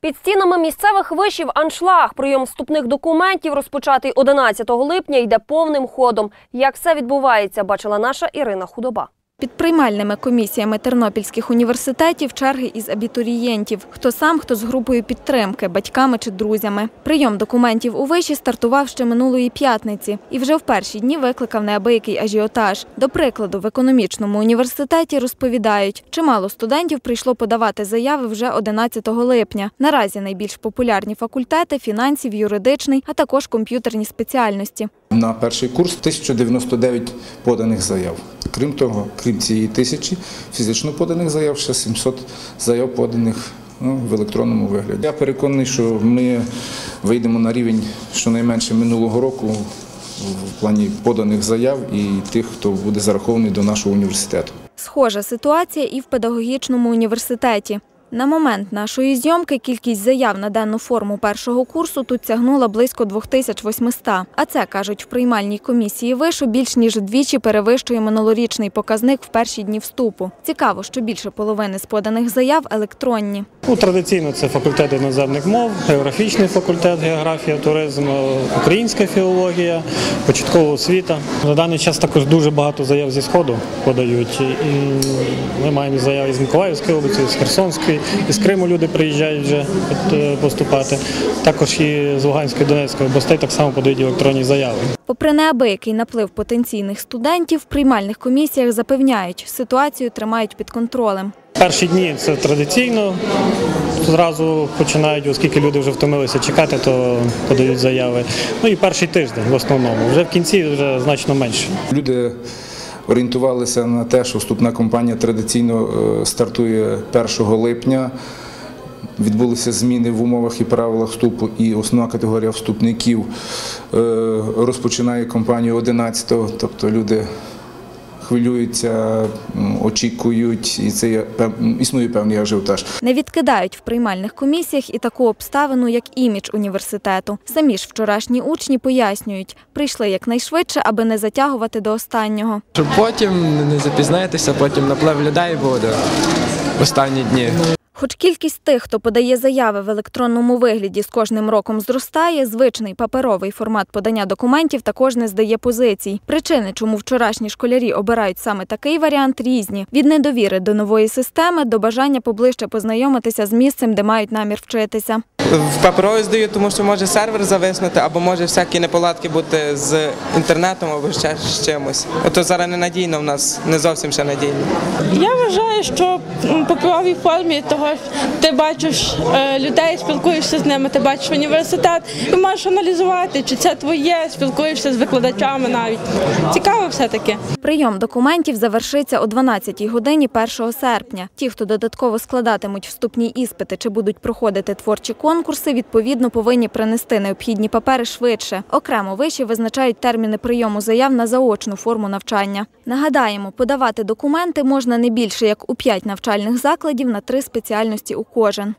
Під стінами місцевих вишів аншлаг. Прийом вступних документів, розпочатий 11 липня, йде повним ходом. Як все відбувається, бачила наша Ірина Худоба. Під приймальними комісіями тернопільських університетів черги із абітурієнтів. Хто сам, хто з групою підтримки, батьками чи друзями. Прийом документів у виші стартував ще минулої п'ятниці. І вже в перші дні викликав неабиякий ажіотаж. До прикладу, в економічному університеті розповідають, чимало студентів прийшло подавати заяви вже 11 липня. Наразі найбільш популярні факультети – фінансів, юридичний, а також комп'ютерні спеціальності. На перший курс 1099 поданих заяв. Крім того, крім цієї тисячі фізично поданих заяв, ще 700 заяв поданих ну, в електронному вигляді. Я переконаний, що ми вийдемо на рівень щонайменше минулого року в плані поданих заяв і тих, хто буде зарахований до нашого університету. Схожа ситуація і в педагогічному університеті. На момент нашої зйомки кількість заяв на денну форму першого курсу тут сягнула близько 2800. А це, кажуть, в приймальній комісії вишу більш ніж вдвічі перевищує минулорічний показник в перші дні вступу. Цікаво, що більше половини з поданих заяв електронні. Ну, традиційно це факультет іноземних мов, географічний факультет, географія, туризм, українська філологія, початкова освіта. На даний час також дуже багато заяв зі Сходу подають. І ми маємо заяви з Миколаївської області, з Херсонської, із Криму люди приїжджають вже е, поступати. Також і з Луганської, Донецької областей так само подають електронні заяви. Попри неабиякий наплив потенційних студентів, в приймальних комісіях запевняють, ситуацію тримають під контролем. Перші дні це традиційно. Зразу починають, оскільки люди вже втомилися чекати, то подають заяви. Ну і перший тиждень в основному. Вже в кінці вже значно менше. Люди орієнтувалися на те, що вступна кампанія традиційно е, стартує 1 липня. Відбулися зміни в умовах і правилах вступу, і основна категорія вступників е, розпочинає кампанію 11-го, тобто люди хвилюються, очікують, і це є існує певний ажіотаж. Не відкидають в приймальних комісіях і таку обставину, як імідж університету. Самі ж вчорашні учні пояснюють, прийшли якнайшвидше, аби не затягувати до останнього. Щоб потім не запізнитися, потім наплев людей буде в останні дні. Хоч кількість тих, хто подає заяви в електронному вигляді з кожним роком зростає, звичний паперовий формат подання документів також не здає позицій. Причини, чому вчорашні школярі обирають саме такий варіант, різні: від недовіри до нової системи до бажання поближче познайомитися з місцем, де мають намір вчитися. В паперові здаю, тому що може сервер зависнути, або може всякі неполадки бути з інтернетом або ще з чимось. Ото зараз ненадійно в нас, не зовсім ще надійно. Я вважаю, що м, по правовій формі того ти бачиш е, людей, спілкуєшся з ними, ти бачиш університет і можеш аналізувати, чи це твоє, спілкуєшся з викладачами навіть. Цікаво все-таки. Прийом документів завершиться о 12 годині 1 серпня. Ті, хто додатково складатимуть вступні іспити чи будуть проходити творчі конкурси, відповідно повинні принести необхідні папери швидше. Окремо виші визначають терміни прийому заяв на заочну форму навчання. Нагадаємо, подавати документи можна не більше як у 5 навчальних закладів на три спеціальності у кожен.